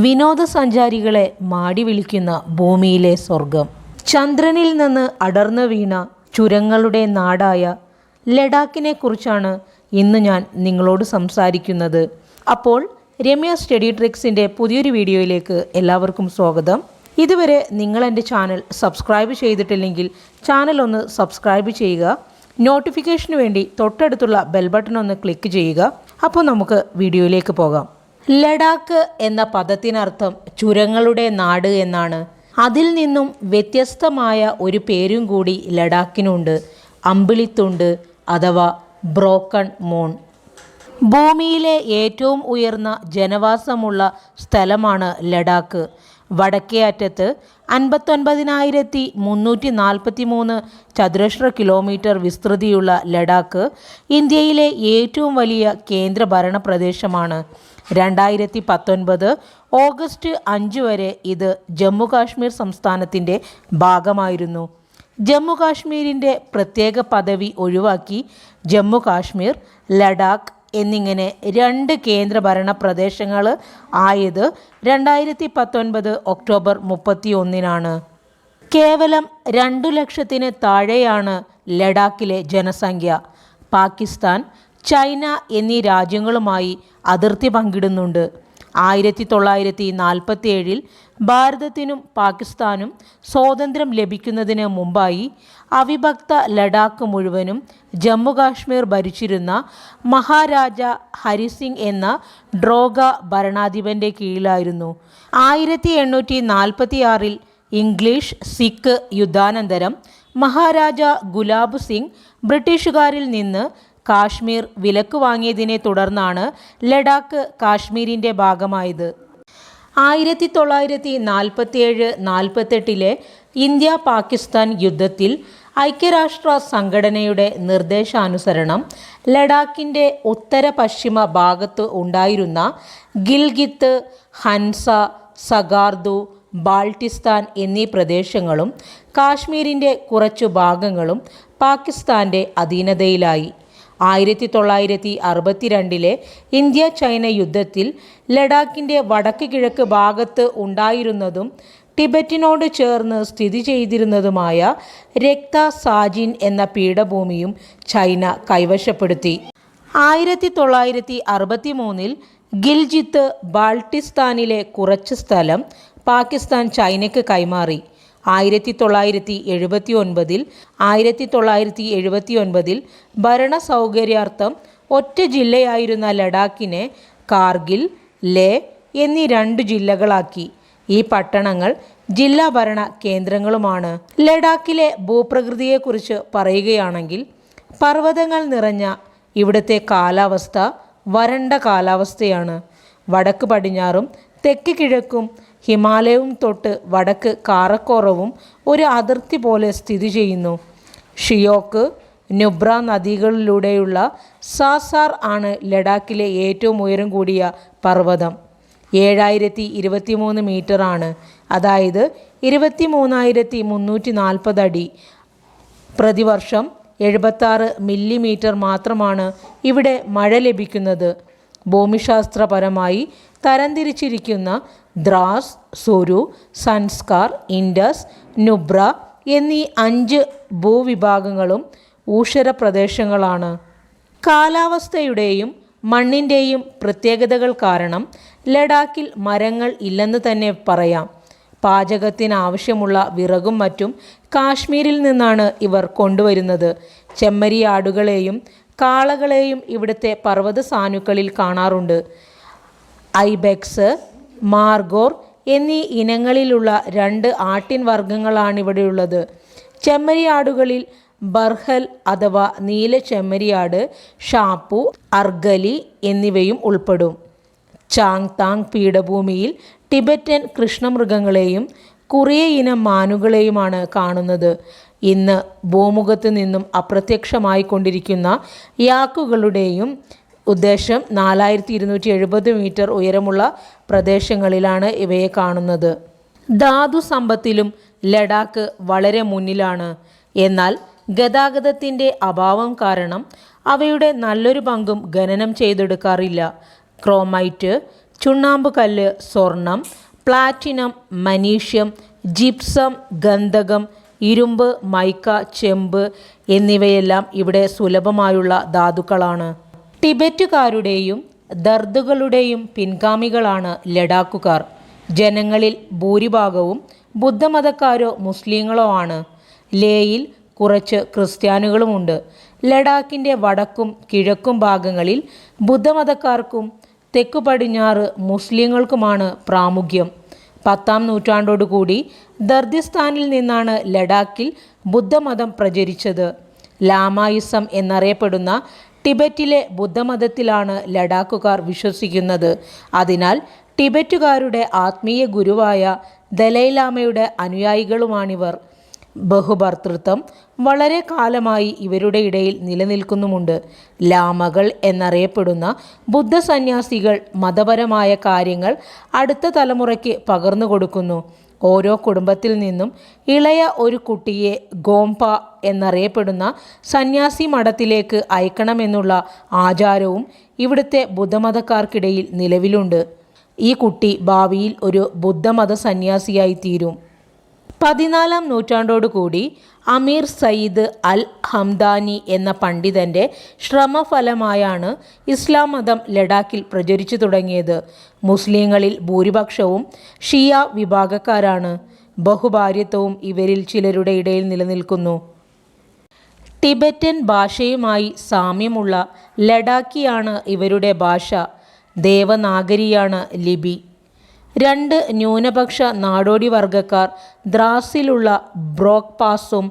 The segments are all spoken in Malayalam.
വിനോദസഞ്ചാരികളെ മാടി വിളിക്കുന്ന ഭൂമിയിലെ സ്വർഗം ചന്ദ്രനിൽ നിന്ന് അടർന്നു വീണ ചുരങ്ങളുടെ നാടായ ലഡാക്കിനെ കുറിച്ചാണ് ഇന്ന് ഞാൻ നിങ്ങളോട് സംസാരിക്കുന്നത്. അപ്പോൾ രമ്യ സ്റ്റഡി ട്രിക്സിന്റെ പുതിയൊരു വീഡിയോയിലേക്ക് എല്ലാവർക്കും സ്വാഗതം. ഇതുവരെ നിങ്ങൾ എന്റെ ചാനൽ സബ്സ്ക്രൈബ് ചെയ്തിട്ടില്ലെങ്കിൽ ചാനൽ ഒന്ന് സബ്സ്ക്രൈബ് ചെയ്യുക. നോട്ടിഫിക്കേഷന് വേണ്ടി തൊട്ടടുത്തുള്ള ബെൽ ബട്ടൺ ഒന്ന് ക്ലിക്ക് ചെയ്യുക. അപ്പോൾ നമുക്ക് വീഡിയോയിലേക്ക് പോകാം. ലഡാക്ക് എന്ന പദത്തിനർത്ഥം ചുരങ്ങളുടെ നാട് എന്നാണ്. അതിൽ നിന്നും വ്യത്യസ്തമായ ഒരു പേരും കൂടി ലഡാക്കിനുണ്ട്. അമ്പിളിത്തുണ്ട് അഥവാ ബ്രോക്കൺ മൂൺ. ഭൂമിയിലെ ഏറ്റവും ഉയർന്ന ജനവാസമുള്ള സ്ഥലമാണ് ലഡാക്ക്. വടക്കേ അറ്റത്ത് അൻപത്തൊൻപതിനായിരത്തി മുന്നൂറ്റി നാൽപ്പത്തി മൂന്ന് ചതുരശ്ര കിലോമീറ്റർ വിസ്തൃതിയുള്ള ലഡാക്ക് ഇന്ത്യയിലെ ഏറ്റവും വലിയ കേന്ദ്രഭരണ പ്രദേശമാണ്. രണ്ടായിരത്തി പത്തൊൻപത് ഓഗസ്റ്റ് അഞ്ച് വരെ ഇത് ജമ്മു കാശ്മീർ സംസ്ഥാനത്തിന്റെ ഭാഗമായിരുന്നു. ജമ്മു കാശ്മീരിന്റെ പ്രത്യേക പദവി ഒഴിവാക്കി ജമ്മു കാശ്മീർ ലഡാക്ക് എന്നിങ്ങനെ രണ്ട് കേന്ദ്രഭരണ പ്രദേശങ്ങൾ ആയത് രണ്ടായിരത്തി പത്തൊൻപത് ഒക്ടോബർ മുപ്പത്തി ഒന്നിനാണ് കേവലം രണ്ടു ലക്ഷത്തിന് താഴെയാണ് ലഡാക്കിലെ ജനസംഖ്യ. പാകിസ്ഥാൻ ചൈന എന്നീ രാജ്യങ്ങളുമായി അതിർത്തി പങ്കിടുന്നുണ്ട്. ആയിരത്തി തൊള്ളായിരത്തി നാൽപ്പത്തി ഏഴിൽ ഭാരതത്തിനും പാകിസ്ഥാനും സ്വാതന്ത്ര്യം ലഭിക്കുന്നതിന് മുമ്പായി അവിഭക്ത ലഡാക്ക് മുഴുവനും ജമ്മുകാശ്മീർ ഭരിച്ചിരുന്ന മഹാരാജ ഹരിസിംഗ് എന്ന ഡ്രോഗ ഭരണാധിപന്റെ കീഴിലായിരുന്നു. ആയിരത്തി എണ്ണൂറ്റി നാൽപ്പത്തി ആറിൽ ഇംഗ്ലീഷ് സിഖ് യുദ്ധാനന്തരം മഹാരാജ ഗുലാബ് സിംഗ് ബ്രിട്ടീഷുകാരിൽ നിന്ന് കാശ്മീർ വിലക്ക് വാങ്ങിയതിനെ തുടർന്നാണ് ലഡാക്ക് കാശ്മീരിന്റെ ഭാഗമായത്. ആയിരത്തി തൊള്ളായിരത്തി നാൽപ്പത്തിയേഴ് നാൽപ്പത്തെട്ടിലെ ഇന്ത്യ പാകിസ്ഥാൻ യുദ്ധത്തിൽ ഐക്യരാഷ്ട്ര സംഘടനയുടെ നിർദ്ദേശാനുസരണം ലഡാക്കിന്റെ ഉത്തര പശ്ചിമ ഭാഗത്ത് ഉണ്ടായിരുന്ന ഗിൽഗിത്ത് ഹൻസ സഗാർദു ബാൾട്ടിസ്ഥാൻ എന്നീ പ്രദേശങ്ങളും കാശ്മീരിന്റെ കുറച്ചു ഭാഗങ്ങളും പാകിസ്ഥാന്റെ അധീനതയിലായി. ആയിരത്തി തൊള്ളായിരത്തി അറുപത്തിരണ്ടിലെ ഇന്ത്യ ചൈന യുദ്ധത്തിൽ ലഡാക്കിന്റെ വടക്ക് കിഴക്ക് ഭാഗത്ത് ഉണ്ടായിരുന്നതും ടിബറ്റിനോട് ചേർന്ന് സ്ഥിതി ചെയ്തിരുന്നതുമായ രക്ത സാജിൻ എന്ന പീഠഭൂമിയും ചൈന കൈവശപ്പെടുത്തി. ആയിരത്തി തൊള്ളായിരത്തി അറുപത്തി മൂന്നിൽ ഗിൽജിത്ത് ബാൾട്ടിസ്ഥാനിലെ കുറച്ച് സ്ഥലം പാകിസ്ഥാൻ ചൈനയ്ക്ക് കൈമാറി. ആയിരത്തി തൊള്ളായിരത്തി എഴുപത്തി ഒൻപതിൽ ആയിരത്തി തൊള്ളായിരത്തി എഴുപത്തി ഒൻപതിൽ ഭരണ സൗകര്യാർത്ഥം ഒറ്റ ജില്ലയായിരുന്ന ലഡാക്കിനെ കാർഗിൽ ലേ എന്നീ രണ്ട് ജില്ലകളാക്കി. ഈ പട്ടണങ്ങൾ ജില്ലാ ഭരണ കേന്ദ്രങ്ങളുമാണ്. ലഡാക്കിലെ ഭൂപ്രകൃതിയെക്കുറിച്ച് പറയുകയാണെങ്കിൽ പർവതങ്ങൾ നിറഞ്ഞ ഇവിടുത്തെ കാലാവസ്ഥ വരണ്ട കാലാവസ്ഥയാണ്. വടക്ക് പടിഞ്ഞാറും തെക്ക് കിഴക്കും ഹിമാലയവും തൊട്ട് വടക്ക് കാറക്കോറവും ഒരു അതിർത്തി പോലെ സ്ഥിതി ചെയ്യുന്നു. ഷിയോക്ക് നുബ്ര നദികളിലൂടെയുള്ള സാസാർ ആണ് ലഡാക്കിലെ ഏറ്റവും ഉയരം കൂടിയ പർവതം. ഏഴായിരത്തി ഇരുപത്തി മൂന്ന് മീറ്ററാണ് അതായത് ഇരുപത്തി മൂന്നായിരത്തി മുന്നൂറ്റി നാൽപ്പത് അടി. പ്രതിവർഷം എഴുപത്താറ് മില്ലിമീറ്റർ മാത്രമാണ് ഇവിടെ മഴ ലഭിക്കുന്നത്. ഭൂമിശാസ്ത്രപരമായി തരംതിരിച്ചിരിക്കുന്ന ദ്രാസ് സുരു സൻസ്കാർ ഇൻഡസ് നുബ്ര എന്നീ അഞ്ച് ഭൂവിഭാഗങ്ങളും ഊഷര പ്രദേശങ്ങളാണ്. കാലാവസ്ഥയുടെയും മണ്ണിന്റെയും പ്രത്യേകതകൾ കാരണം ലഡാക്കിൽ മരങ്ങൾ ഇല്ലെന്ന് തന്നെ പറയാം. പാചകത്തിന് ആവശ്യമുള്ള വിറകും മറ്റും കാശ്മീരിൽ നിന്നാണ് ഇവർ കൊണ്ടുവരുന്നത്. ചെമ്മരിയാടുകളെയും കാളകളെയും ഇവിടുത്തെ പർവത സാനുക്കളിൽ കാണാറുണ്ട്. ഐബെക്സ് മാർഗോർ എന്നീ ഇനങ്ങളിലുള്ള രണ്ട് ആട്ടിൻ വർഗങ്ങളാണിവിടെയുള്ളത് ചെമ്മരിയാടുകളിൽ ബർഹൽ അഥവാ നീല ചെമ്മരിയാട് ഷാപ്പു അർഗലി എന്നിവയും ഉൾപ്പെടും. ചാങ് താങ് പീഠഭൂമിയിൽ ടിബറ്റൻ കൃഷ്ണമൃഗങ്ങളെയും കുറേ ഇനം മാനുകളെയുമാണ് കാണുന്നത്. ഇന്ന് ഭൂമുഖത്ത് നിന്നും അപ്രത്യക്ഷമായിക്കൊണ്ടിരിക്കുന്ന യാക്കുകളുടെയും ഉദ്ദേശം നാലായിരത്തി ഇരുന്നൂറ്റി എഴുപത് മീറ്റർ ഉയരമുള്ള പ്രദേശങ്ങളിലാണ് ഇവയെ കാണുന്നത്. ധാതു സമ്പത്തിലും ലഡാക്ക് വളരെ മുന്നിലാണ്. എന്നാൽ ഗതാഗതത്തിന്റെ അഭാവം കാരണം അവയുടെ നല്ലൊരു പങ്കും ഖനനം ചെയ്തെടുക്കാറില്ല. ക്രോമൈറ്റ് ചുണ്ണാമ്പ് കല്ല് സ്വർണം പ്ലാറ്റിനം മനീഷ്യം ജിപ്സം ഗന്ധകം ഇരുമ്പ് മൈക്ക ചെമ്പ് എന്നിവയെല്ലാം ഇവിടെ സുലഭമായുള്ള ധാതുക്കളാണ്. ടിബറ്റുകാരുടെയും ദർദുകളുടെയും പിൻഗാമികളാണ് ലഡാക്കുകാർ. ജനങ്ങളിൽ ഭൂരിഭാഗവും ബുദ്ധമതക്കാരോ മുസ്ലിങ്ങളോ ആണ്. ലേയിൽ കുറച്ച് ക്രിസ്ത്യാനികളുമുണ്ട്. ലഡാക്കിന്റെ വടക്കും കിഴക്കും ഭാഗങ്ങളിൽ ബുദ്ധമതക്കാർക്കും തെക്കു പടിഞ്ഞാറ് മുസ്ലിങ്ങൾക്കുമാണ് പ്രാമുഖ്യം. പത്താം നൂറ്റാണ്ടോടുകൂടി ദർദിസ്ഥാനിൽ നിന്നാണ് ലഡാക്കിൽ ബുദ്ധമതം പ്രചരിച്ചത്. ലാമായിസം എന്നറിയപ്പെടുന്ന ടിബറ്റിലെ ബുദ്ധമതത്തിലാണ് ലഡാക്കുകാർ വിശ്വസിക്കുന്നത്. അതിനാൽ ടിബറ്റുകാരുടെ ആത്മീയ ഗുരുവായ ദലൈലാമയുടെ അനുയായികളുമാണിവർ. ബഹുഭർത്തൃത്വം വളരെ കാലമായി ഇവരുടെ ഇടയിൽ നിലനിൽക്കുന്നുമുണ്ട്. ലാമകൾ എന്നറിയപ്പെടുന്ന ബുദ്ധസന്യാസികൾ മതപരമായ കാര്യങ്ങൾ അടുത്ത തലമുറയ്ക്ക് പകർന്നു കൊടുക്കുന്നു ഓരോ കുടുംബത്തിൽ നിന്നും ഇളയ ഒരു കുട്ടിയെ ഗോംപ എന്നറിയപ്പെടുന്ന സന്യാസി മഠത്തിലേക്ക് അയക്കണമെന്നുള്ള ആചാരവും ഇവിടുത്തെ ബുദ്ധമതക്കാർക്കിടയിൽ നിലവിലുണ്ട്. ഈ കുട്ടി ഭാവിയിൽ ഒരു ബുദ്ധമത സന്യാസിയായി തീരും. പതിനാലാം നൂറ്റാണ്ടോടുകൂടി അമീർ സയ്യിദ് അൽ ഹംദാനി എന്ന പണ്ഡിതന്റെ ശ്രമഫലമായാണ് ഇസ്ലാം മതം ലഡാക്കിൽ പ്രചരിച്ചു തുടങ്ങിയത്. മുസ്ലിങ്ങളിൽ ഭൂരിപക്ഷവും ഷിയ വിഭാഗക്കാരാണ്. ബഹുഭാര്യത്വവും ഇവരിൽ ചിലരുടെ ഇടയിൽ നിലനിൽക്കുന്നു. ടിബറ്റൻ ഭാഷയുമായി സാമ്യമുള്ള ലഡാക്കിയാണ് ഇവരുടെ ഭാഷ. ദേവനാഗരിയാണ് ലിപി. രണ്ട് ന്യൂനപക്ഷ നാടോടി വർഗക്കാർ ദ്രാസിലുള്ള ബ്രോക്ക് പാസും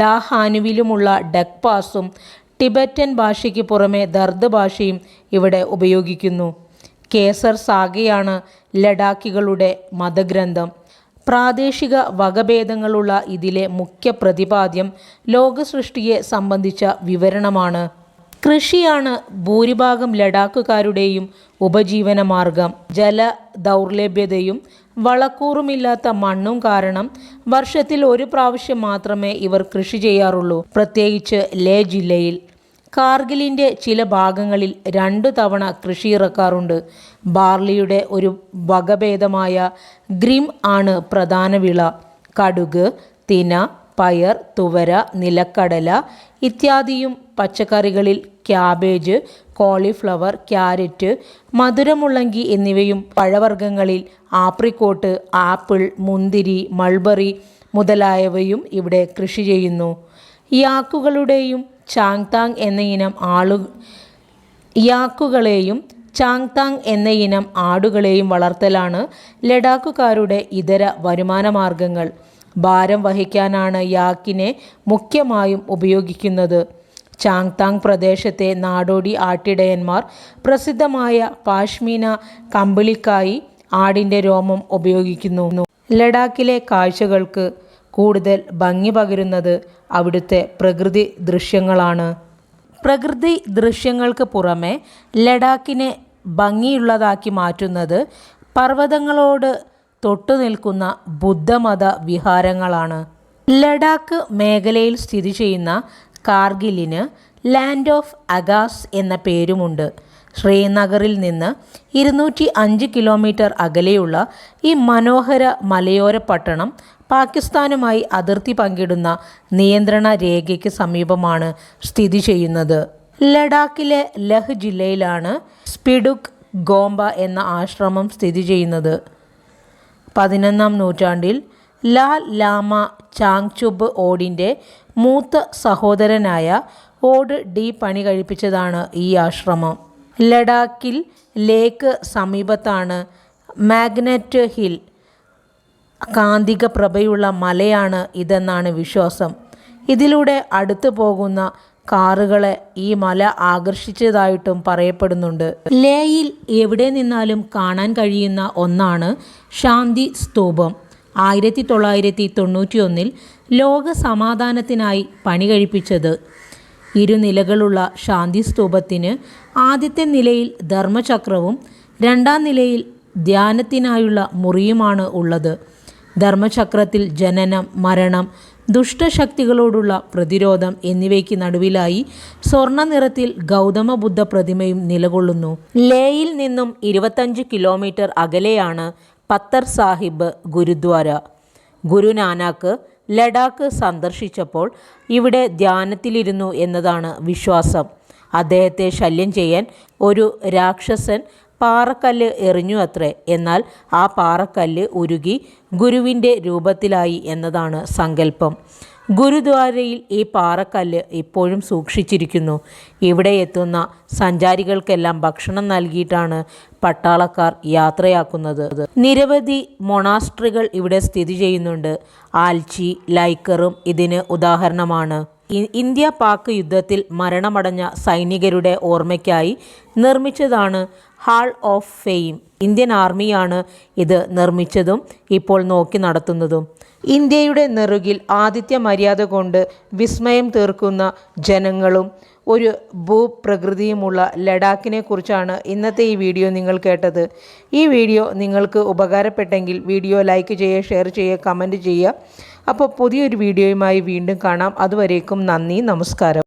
ഡാഹാനുവിലുമുള്ള ഡെക് പാസും ടിബറ്റൻ ഭാഷയ്ക്ക് പുറമെ ദർദ് ഭാഷയും ഇവിടെ ഉപയോഗിക്കുന്നു. കേസർ സാഗയാണ് ലഡാക്കികളുടെ മതഗ്രന്ഥം. പ്രാദേശിക വകഭേദങ്ങളുള്ള ഇതിലെ മുഖ്യ പ്രതിപാദ്യം ലോകസൃഷ്ടിയെ സംബന്ധിച്ച വിവരണമാണ്. കൃഷിയാണ് ഭൂരിഭാഗം ലഡാക്കുകാരുടെയും ഉപജീവന മാർഗം. ജല ദൗർലഭ്യതയും വളക്കൂറുമില്ലാത്ത മണ്ണും കാരണം വർഷത്തിൽ ഒരു പ്രാവശ്യം മാത്രമേ ഇവർ കൃഷി ചെയ്യാറുള്ളൂ. പ്രത്യേകിച്ച് ലേ ജില്ലയിൽ. കാർഗിലിന്റെ ചില ഭാഗങ്ങളിൽ രണ്ടു തവണ കൃഷി ഇറക്കാറുണ്ട്. ബാർലിയുടെ ഒരു വകഭേദമായ ഗ്രിം ആണ് പ്രധാന വിള. കടുക് തിന പയർ തുവര നിലക്കടല ഇത്യാദിയും പച്ചക്കറികളിൽ ക്യാബേജ് കോളിഫ്ലവർ ക്യാരറ്റ് മധുരമുള്ളങ്കി എന്നിവയും പഴവർഗങ്ങളിൽ ആപ്രിക്കോട്ട് ആപ്പിൾ മുന്തിരി മൾബറി മുതലായവയും ഇവിടെ കൃഷി ചെയ്യുന്നു. യാക്കുകളുടെയും ചാങ്താങ് എന്ന ഇനം ആളു യാക്കുകളെയും ചാങ്താങ് എന്ന ഇനം ആടുകളെയും വളർത്തലാണ് ലഡാക്കുകാരുടെ ഇതര വരുമാന മാർഗങ്ങൾ ഭാരം വഹിക്കാനാണ് യാക്കിനെ മുഖ്യമായും ഉപയോഗിക്കുന്നത്. ചാങ്താങ് പ്രദേശത്തെ നാടോടി ആട്ടിടയന്മാർ പ്രസിദ്ധമായ പാഷ്മീന കമ്പിളിക്കായി ആടിന്റെ രോമം ഉപയോഗിക്കുന്നു. ലഡാക്കിലെ കാഴ്ചകൾക്ക് കൂടുതൽ ഭംഗി പകരുന്നത് അവിടുത്തെ പ്രകൃതി ദൃശ്യങ്ങളാണ്. പ്രകൃതി ദൃശ്യങ്ങൾക്ക് പുറമെ ലഡാക്കിനെ ഭംഗിയുള്ളതാക്കി മാറ്റുന്നത് പർവതങ്ങളോട് തൊട്ടു നിൽക്കുന്ന ബുദ്ധമത വിഹാരങ്ങളാണ്. ലഡാക്ക് മേഖലയിൽ സ്ഥിതി ചെയ്യുന്ന കാർഗിലിന് ലാൻഡ് ഓഫ് അഗാസ് എന്ന പേരുമുണ്ട്. ശ്രീനഗറിൽ നിന്ന് ഇരുന്നൂറ്റി അഞ്ച് കിലോമീറ്റർ അകലെയുള്ള ഈ മനോഹര മലയോര പട്ടണം പാകിസ്ഥാനുമായി അതിർത്തി പങ്കിടുന്ന നിയന്ത്രണ രേഖയ്ക്ക് സമീപമാണ് സ്ഥിതി ചെയ്യുന്നത്. ലഡാക്കിലെ ലഹ് ജില്ലയിലാണ് സ്പിഡുക് ഗോംബ എന്ന ആശ്രമം സ്ഥിതി ചെയ്യുന്നത്. പതിനൊന്നാം നൂറ്റാണ്ടിൽ ലാൽ ലാമ ചാങ്ചുബ് ഓടിന്റെ മൂത്ത സഹോദരനായ ഓട് ഡി പണി കഴിപ്പിച്ചതാണ് ഈ ആശ്രമം. ലഡാക്കിൽ ലേക്ക് സമീപത്താണ് മാഗ്നറ്റ് ഹിൽ. കാന്തിക പ്രഭയുള്ള മലയാണ് ഇതെന്നാണ് വിശ്വാസം. ഇതിലൂടെ അടുത്തു പോകുന്ന കാറുകളെ ഈ മല ആകർഷിച്ചതായിട്ടും പറയപ്പെടുന്നുണ്ട്. ലേയിൽ എവിടെ നിന്നാലും കാണാൻ കഴിയുന്ന ഒന്നാണ് ശാന്തി സ്തൂപം. ആയിരത്തി തൊള്ളായിരത്തി തൊണ്ണൂറ്റി ഒന്നിൽ ലോക സമാധാനത്തിനായി പണി കഴിപ്പിച്ചത്. ഇരുനിലകളുള്ള ശാന്തി സ്തൂപത്തിന് ആദ്യത്തെ നിലയിൽ ധർമ്മചക്രവും രണ്ടാം നിലയിൽ ധ്യാനത്തിനായുള്ള മുറിയുമാണ് ഉള്ളത്. ധർമ്മചക്രത്തിൽ ജനനം മരണം ദുഷ്ടശക്തികളോടുള്ള പ്രതിരോധം എന്നിവയ്ക്ക് നടുവിലായി സ്വർണ നിറത്തിൽ ഗൗതമ ബുദ്ധ പ്രതിമയും നിലകൊള്ളുന്നു. ലേയിൽ നിന്നും ഇരുപത്തഞ്ച് കിലോമീറ്റർ അകലെയാണ് പത്തർ സാഹിബ് ഗുരുദ്വാര. ഗുരുനാനാക്ക് ലഡാക്ക് സന്ദർശിച്ചപ്പോൾ ഇവിടെ ധ്യാനത്തിലിരുന്നു എന്നതാണ് വിശ്വാസം. അദ്ദേഹത്തെ ശല്യം ചെയ്യാൻ ഒരു രാക്ഷസൻ പാറക്കല്ല് എറിഞ്ഞു അത്രേ. എന്നാൽ ആ പാറക്കല്ല് ഉരുകി ഗുരുവിന്റെ രൂപത്തിലായി എന്നതാണ് സങ്കല്പം. ഗുരുദ്വാരയിൽ ഈ പാറക്കല്ല് ഇപ്പോഴും സൂക്ഷിച്ചിരിക്കുന്നു. ഇവിടെ എത്തുന്ന സഞ്ചാരികൾക്കെല്ലാം ഭക്ഷണം നൽകിയിട്ടാണ് പട്ടാളക്കാർ യാത്രയാക്കുന്നത്. നിരവധി മൊണാസ്ട്രികൾ ഇവിടെ സ്ഥിതി ചെയ്യുന്നുണ്ട്. ആൽച്ചി ലൈക്കറും ഇതിന് ഉദാഹരണമാണ്. ഇന്ത്യ പാക് യുദ്ധത്തിൽ മരണമടഞ്ഞ സൈനികരുടെ ഓർമ്മയ്ക്കായി നിർമ്മിച്ചതാണ് ഹാൾ ഓഫ് ഫെയിം ഇന്ത്യൻ ആർമിയാണ് ഇത് നിർമ്മിച്ചതും ഇപ്പോൾ നോക്കി നടത്തുന്നതും. ഇന്ത്യയുടെ നെറുകിൽ ആദിത്യ മര്യാദ കൊണ്ട് വിസ്മയം തീർക്കുന്ന ജനങ്ങളും ഒരു ഭൂപ്രകൃതിയുമുള്ള ലഡാക്കിനെ കുറിച്ചാണ് ഇന്നത്തെ ഈ വീഡിയോ നിങ്ങൾ കേട്ടത്. ഈ വീഡിയോ നിങ്ങൾക്ക് ഉപകാരപ്പെട്ടെങ്കിൽ വീഡിയോ ലൈക്ക് ചെയ്യുക ഷെയർ ചെയ്യുക കമന്റ് ചെയ്യുക. അപ്പോൾ പുതിയൊരു വീഡിയോയുമായി വീണ്ടും കാണാം. അതുവരേക്കും നന്ദി നമസ്കാരം.